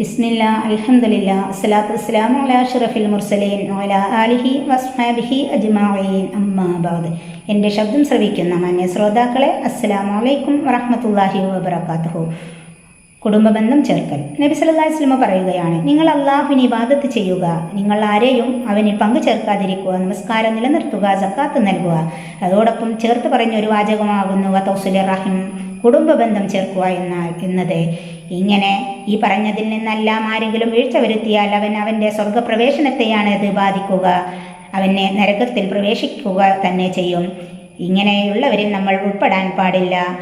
ബിസ്മില്ല അൽഹംദുലില്ല അസ്സലാത്തു വസ്സലാമു അലാ ഷറഫിൽ മുർസലീൻ വഅലാ ആലിഹി വസ്ഹാബിഹി അജ്മഈൻ. അമ്മാ ബഅദ്. എന്റെ ശബ്ദം ശ്രവിക്കുന്ന മാന്യ ശ്രോതാക്കളെ അസ്സലാമു അലൈക്കും വറഹ്മത്തുള്ളാഹി വബറകാതുഹു. കുടുംബബന്ധം ചേർക്കൽ. നബി സല്ലല്ലാഹു വസല്ലം പറയുകയാണ് നിങ്ങൾ അള്ളാഹുവിന് ഇബാദത്ത് ചെയ്യുക. നിങ്ങൾ ആരെയും അവനിൽ പങ്കു ചേർക്കാതിരിക്കുക. നമസ്കാരം നിലനിർത്തുക സക്കാത്ത് നൽകുക. അതോടൊപ്പം ചേർത്ത് പറഞ്ഞ ഒരു വാചകമാകുന്നു തൗസുലി റഹിം. കുടുംബ ബന്ധം ചേർക്കുക എന്ന എന്നത്. ഇങ്ങനെ ഈ പറഞ്ഞതിൽ നിന്നെല്ലാം ആരെങ്കിലും വീഴ്ച വരുത്തിയാൽ അവൻ അവന്റെ സ്വർഗപ്രവേശനത്തെയാണ് ഇത് ബാധിക്കുക. അവനെ നരകത്തിൽ പ്രവേശിക്കുക തന്നെ ചെയ്യും. ഇങ്ങനെയുള്ളവരിൽ നമ്മൾ ഉൾപ്പെടാൻ പാടില്ല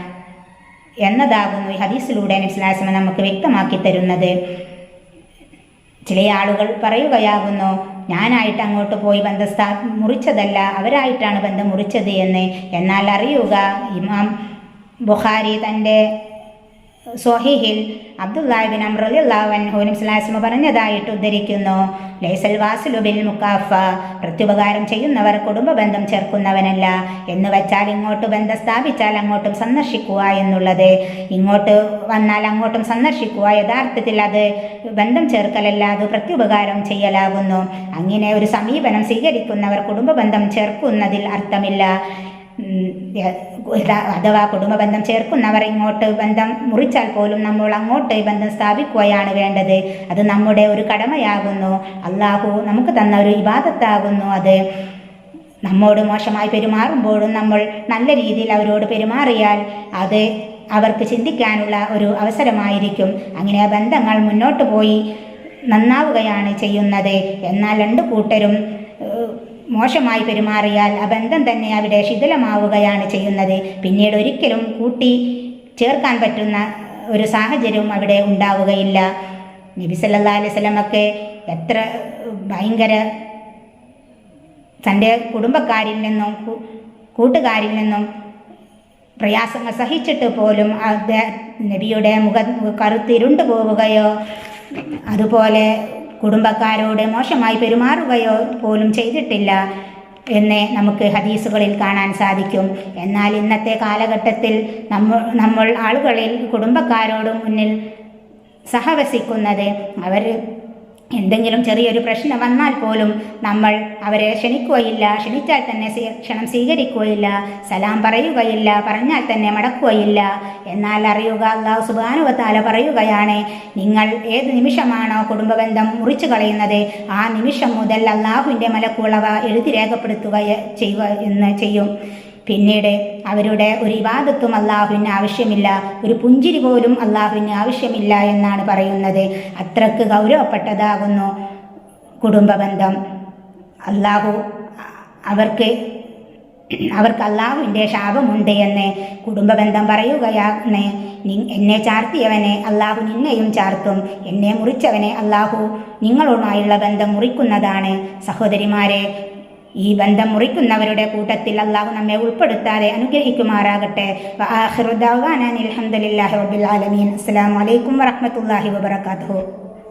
എന്നതാകുന്നു ഈ ഹദീസിലൂടെ നബ്സ്ലാസ്മ നമുക്ക് വ്യക്തമാക്കി തരുന്നത്. ചില ആളുകൾ പറയുകയാകുന്നു ഞാനായിട്ട് അങ്ങോട്ട് പോയി ബന്ധം സ്ഥാ മുറിച്ചതല്ല അവരായിട്ടാണ് ബന്ധം മുറിച്ചത് എന്ന്. എന്നാൽ അറിയുക ഇമാം ബുഖാരി തന്റെ സ്വഹീഹിൽ അബ്ദുല്ലാഹിബിൻ അമ്രുല്ലാവൻഹു നബ്സ്ലാസ്മ പറഞ്ഞതായിട്ട് ഉദ്ധരിക്കുന്നു. ലൈസൽ വാസുലുബിൽ മുക്കാഫ പ്രത്യുപകാരം ചെയ്യുന്നവർ കുടുംബ ബന്ധം ചേർക്കുന്നവനല്ല. എന്ന് വെച്ചാൽ ഇങ്ങോട്ട് ബന്ധം സ്ഥാപിച്ചാൽ അങ്ങോട്ടും സന്ദർശിക്കുക എന്നുള്ളത്. ഇങ്ങോട്ട് വന്നാൽ അങ്ങോട്ടും സന്ദർശിക്കുക. യഥാർത്ഥത്തിൽ അത് ബന്ധം ചേർക്കലല്ല അത് പ്രത്യുപകാരം ചെയ്യലാകുന്നു. അങ്ങനെ ഒരു സമീപനം സ്വീകരിക്കുന്നവർ കുടുംബ ബന്ധം ചേർക്കുന്നതിൽ അർത്ഥമില്ല. അഥവാ കുടുംബ ബന്ധം ചേർക്കുന്നവർ ഇങ്ങോട്ട് ബന്ധം മുറിച്ചാൽ പോലും നമ്മൾ അങ്ങോട്ട് ബന്ധം സ്ഥാപിക്കുകയാണ് വേണ്ടത്. അത് നമ്മുടെ ഒരു കടമയാകുന്നു. അള്ളാഹു നമുക്ക് തന്ന ഒരു ഇബാദത്താകുന്നു അത്. നമ്മോട് മോശമായി പെരുമാറുമ്പോഴും നമ്മൾ നല്ല രീതിയിൽ അവരോട് പെരുമാറിയാൽ അത് അവർക്ക് ചിന്തിക്കാനുള്ള ഒരു അവസരമായിരിക്കും. അങ്ങനെ ബന്ധങ്ങൾ മുന്നോട്ട് പോയി നന്നാവുകയാണ് ചെയ്യുന്നത്. എന്നാൽ രണ്ടു കൂട്ടരും മോശമായി പെരുമാറിയാൽ ആ ബന്ധം തന്നെ അവിടെ ശിഥിലമാവുകയാണ് ചെയ്യുന്നത്. പിന്നീട് ഒരിക്കലും കൂട്ടി ചേർക്കാൻ പറ്റുന്ന ഒരു സാഹചര്യവും അവിടെ ഉണ്ടാവുകയില്ല. നബി സല്ലാ അലൈഹി സ്വലമൊക്കെ എത്ര ഭയങ്കര തന്റെ കുടുംബക്കാരിൽ നിന്നും കൂട്ടുകാരിൽ നിന്നും പ്രയാസം സഹിച്ചിട്ട് പോലും നബിയുടെ മുഖം കറുത്തിരുണ്ടു പോവുകയോ അതുപോലെ കുടുംബക്കാരോട് മോശമായി പെരുമാറുകയോ പോലും ചെയ്തിട്ടില്ല എന്ന് നമുക്ക് ഹദീസുകളിൽ കാണാൻ സാധിക്കും. എന്നാൽ ഇന്നത്തെ കാലഘട്ടത്തിൽ നമ്മൾ നമ്മൾ ആളുകളിൽ കുടുംബക്കാരോട് മുന്നിൽ സഹവസിക്കുന്നത് അവർ എന്തെങ്കിലും ചെറിയൊരു പ്രശ്നം വന്നാൽ പോലും നമ്മൾ അവരെ ക്ഷണിക്കുകയില്ല ക്ഷണിച്ചാൽ തന്നെ ക്ഷണം സ്വീകരിക്കുകയില്ല സലാം പറയുകയില്ല പറഞ്ഞാൽ തന്നെ മടക്കുകയില്ല. എന്നാൽ അറിയുക അള്ളാഹു സുബാനുവത്താല പറയുകയാണ് നിങ്ങൾ ഏത് നിമിഷമാണോ കുടുംബബന്ധം മുറിച്ചു കളയുന്നത് ആ നിമിഷം മുതൽ അള്ളാഹുവിന്റെ മലക്കുളവ എഴുതി രേഖപ്പെടുത്തുക ചെയ്യുക എന്ന് ചെയ്യും. പിന്നീട് അവരുടെ ഒരു ഇവാദത്തും അള്ളാഹുവിന് ആവശ്യമില്ല ഒരു പുഞ്ചിരി പോലും അള്ളാഹുവിന് ആവശ്യമില്ല എന്നാണ് പറയുന്നത്. അത്രയ്ക്ക് ഗൗരവപ്പെട്ടതാകുന്നു കുടുംബബന്ധം. അള്ളാഹു അവർക്ക് അവർക്ക് അള്ളാഹുവിന്റെ ശാപമുണ്ട് എന്ന് കുടുംബബന്ധം പറയുകയാണ്. എന്നെ ചാർത്തിയവനെ അള്ളാഹു നിന്നെയും ചാർത്തും. എന്നെ മുറിച്ചവനെ അള്ളാഹു നിങ്ങളുമായുള്ള ബന്ധം മുറിക്കുന്നതാണ്. സഹോദരിമാരെ ഈ ബന്ധം മുറിക്കുന്നവരുടെ കൂട്ടത്തിൽ അള്ളാഹു നമ്മെ ഉൾപ്പെടുത്താതെ അനുഗ്രഹിക്കുമാറാകട്ടെ. അലഹമുല്ലാഹി റബിൻ അസ്സാം വലൈക്കും വാഹമത്തല്ലാഹി വാബർക്കാത്തു